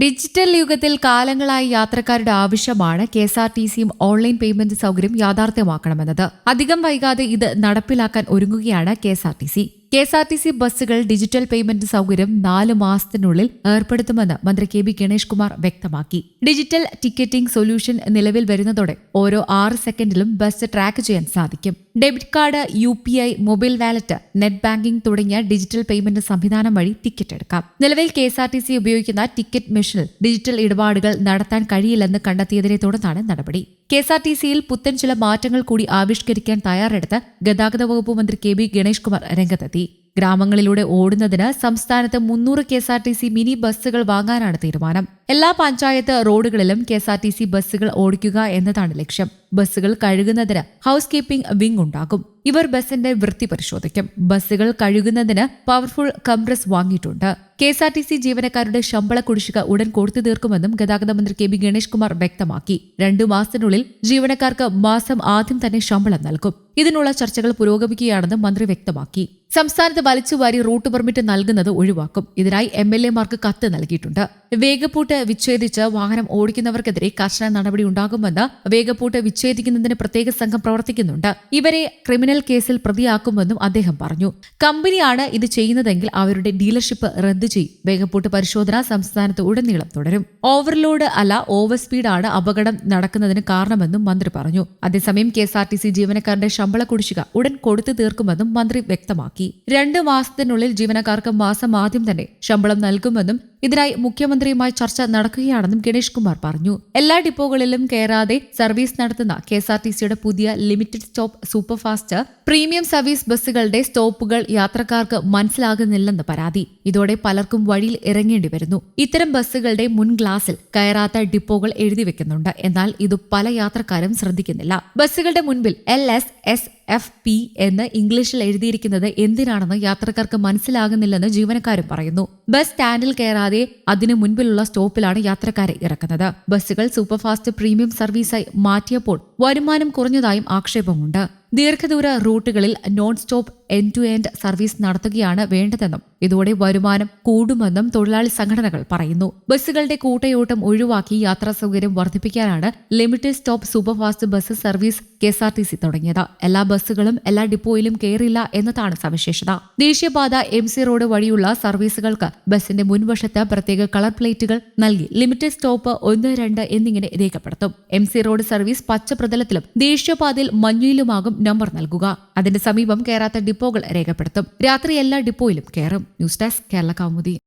Digital യുഗത്തിൽ കാലങ്ങളായി യാത്രക്കാരുടെ ആവശ്യമാണ് കെ എസ് ആർ ടി സിയും ഓൺലൈൻ പേയ്മെന്റ് സൗകര്യം യാഥാർത്ഥ്യമാക്കണമെന്നത്. അധികം വൈകാതെ ഇത് നടപ്പിലാക്കാൻ ഒരുങ്ങുകയാണ് K S R T C. K S R T C ബസ്സുകൾ ഡിജിറ്റൽ പേയ്മെന്റ് സൗകര്യം നാല് മാസത്തിനുള്ളിൽ ഏർപ്പെടുത്തുമെന്ന് മന്ത്രി കെ ബി ഗണേഷ് കുമാർ വ്യക്തമാക്കി. ഡിജിറ്റൽ ടിക്കറ്റിംഗ് സൊല്യൂഷൻ നിലവിൽ വരുന്നതോടെ ഓരോ ആറ് സെക്കൻഡിലും ബസ് ട്രാക്ക് ചെയ്യാൻ സാധിക്കും. Debit card U P I mobile wallet net banking തുടങ്ങിയ ഡിജിറ്റൽ പേയ്മെന്റ് സംവിധാനം വഴി ടിക്കറ്റ് എടുക്കാം. നിലവിൽ K S R T C ഉപയോഗിക്കുന്ന ടിക്കറ്റ് മെഷീനിൽ ഡിജിറ്റൽ ഇടപാടുകൾ നടത്താൻ കഴിയില്ലെന്ന് കണ്ടെത്തിയതിനെ തുടർന്നാണ് നടപടി. കെ എസ് ആർ ടി സിയിൽ പുത്തൻ ചില മാറ്റങ്ങൾ കൂടി ആവിഷ്കരിക്കാൻ തയ്യാറെടുത്ത് ഗതാഗത വകുപ്പ് മന്ത്രി കെ ബി ഗണേഷ് കുമാർ രംഗത്തെത്തി. ഗ്രാമങ്ങളിലൂടെ ഓടുന്നതിന് സംസ്ഥാനത്ത് മുന്നൂറ് K S R T C mini ബസ്സുകൾ വാങ്ങാനാണ് തീരുമാനം. എല്ലാ പഞ്ചായത്ത് റോഡുകളിലും K S R T C ബസ്സുകൾ ഓടിക്കുക എന്നതാണ് ലക്ഷ്യം. ബസ്സുകൾ കഴുകുന്നതിന് ഹൗസ് കീപ്പിംഗ് വിംഗ് ഉണ്ടാകും. ഇവർ ബസിന്റെ വൃത്തി പരിശോധിക്കും. ബസ്സുകൾ കഴുകുന്നതിന് പവർഫുൾ കംപ്രസ് വാങ്ങിയിട്ടുണ്ട്. K S R T C ജീവനക്കാരുടെ ശമ്പള കുടിശ്ശിക ഉടൻ കൊടുത്തു തീർക്കുമെന്നും ഗതാഗത മന്ത്രി കെ ബി ഗണേഷ് കുമാർ വ്യക്തമാക്കി. രണ്ടു മാസത്തിനുള്ളിൽ ജീവനക്കാർക്ക് മാസം ആദ്യം തന്നെ ശമ്പളം നൽകും. ഇതിനുള്ള ചർച്ചകൾ പുരോഗമിക്കുകയാണെന്ന് മന്ത്രി വ്യക്തമാക്കി. സംസ്ഥാനത്ത് വലിച്ചുവാരി റൂട്ട് പെർമിറ്റ് നൽകുന്നത് ഒഴിവാക്കും. ഇതിനായി എം എൽ എമാർക്ക് കത്ത് നൽകിയിട്ടുണ്ട്. വേഗപ്പൂട്ട് വിച്ഛേദിച്ച് വാഹനം ഓടിക്കുന്നവർക്കെതിരെ കർശന നടപടി ഉണ്ടാകുമെന്ന് വേഗപ്പൂട്ട് വിച്ഛേദിക്കുന്നതിന് പ്രത്യേക സംഘം പ്രവർത്തിക്കുന്നുണ്ട്. ഇവരെ ക്രിമിനൽ കേസിൽ പ്രതിയാക്കുമെന്നും അദ്ദേഹം പറഞ്ഞു. കമ്പനിയാണ് ഇത് ചെയ്യുന്നതെങ്കിൽ അവരുടെ ഡീലർഷിപ്പ് റദ്ദു ചെയ്യും. വേഗപ്പൂട്ട് പരിശോധന സംസ്ഥാനത്ത് ഉടനീളം തുടരും. ഓവർലോഡ് അല്ല ഓവർ സ്പീഡാണ് അപകടം നടക്കുന്നതിന് കാരണമെന്നും മന്ത്രി പറഞ്ഞു. അതേസമയം K S R T C ജീവനക്കാരുടെ ശമ്പള കുടിശ്ശിക ഉടൻ കൊടുത്തു തീർക്കുമെന്നും മന്ത്രി വ്യക്തമാക്കി. രണ്ട് മാസത്തിനുള്ളിൽ ജീവനക്കാർക്ക് മാസം ആദ്യം തന്നെ ശമ്പളം നൽകുമെന്നും ഇതിനായി മുഖ്യമന്ത്രിയുമായി ചർച്ച നടക്കുകയാണെന്നും ഗണേഷ് കുമാർ പറഞ്ഞു. എല്ലാ ഡിപ്പോകളിലും കയറാതെ സർവീസ് നടത്തുന്ന കെ എസ് ആർ ടി സിയുടെ പുതിയ limited stop superfast premium service ബസ്സുകളുടെ സ്റ്റോപ്പുകൾ യാത്രക്കാർക്ക് മനസ്സിലാകുന്നില്ലെന്ന് പരാതി. ഇതോടെ പലർക്കും വഴിയിൽ ഇറങ്ങേണ്ടി വരുന്നു. ഇത്തരം ബസ്സുകളുടെ മുൻ ഗ്ലാസിൽ കയറാത്ത ഡിപ്പോകൾ എഴുതി വെക്കുന്നുണ്ട്. എന്നാൽ ഇത് പല യാത്രക്കാരും ശ്രദ്ധിക്കുന്നില്ല. ബസ്സുകളുടെ മുൻപിൽ L S S F P എന്ന് ഇംഗ്ലീഷിൽ എഴുതിയിരിക്കുന്നത് എന്തിനാണെന്ന് യാത്രക്കാർക്ക് മനസ്സിലാകുന്നില്ലെന്ന് ജീവനക്കാരും പറയുന്നു. ബസ് സ്റ്റാൻഡിൽ കയറാതെ അതിനു മുൻപിലുള്ള സ്റ്റോപ്പിലാണ് യാത്രക്കാരെ ഇറക്കുന്നത്. ബസ്സുകൾ സൂപ്പർഫാസ്റ്റ് പ്രീമിയം സർവീസായി മാറ്റിയപ്പോൾ വരുമാനം കുറഞ്ഞതായും ആക്ഷേപമുണ്ട്. ദീർഘദൂര റൂട്ടുകളിൽ non stop end to end service നടത്തുകയാണ് വേണ്ടതെന്നും ഇതോടെ വരുമാനം കൂടുമെന്നും തൊഴിലാളി സംഘടനകൾ പറയുന്നു. ബസ്സുകളുടെ കൂട്ടയോട്ടം ഒഴിവാക്കി യാത്രാ സൗകര്യം വർദ്ധിപ്പിക്കാനാണ് limited stop superfast bus service K S R T C തുടങ്ങിയത്. എല്ലാ ബസ്സുകളും എല്ലാ ഡിപ്പോയിലും കയറില്ല എന്നതാണ് സവിശേഷത. ദേശീയപാത എം സി റോഡ് വഴിയുള്ള സർവീസുകൾക്ക് ബസിന്റെ മുൻവശത്ത് പ്രത്യേക കളർ പ്ലേറ്റുകൾ നൽകി ലിമിറ്റഡ് സ്റ്റോപ്പ് ഒന്ന് രണ്ട് എന്നിങ്ങനെ രേഖപ്പെടുത്തും. എം സി റോഡ് സർവീസ് പച്ച പ്രതലത്തിലും ദേശീയപാതയിൽ മഞ്ഞയിലുമാകും നമ്പർ നൽകുക. അതിന്റെ സമീപം കയറാത്ത ഡിപ്പോകൾ രേഖപ്പെടുത്തും. രാത്രി എല്ലാ ഡിപ്പോയിലും കയറും ന്യൂസ് ഡെസ്ക് കേരള കൗമുദി.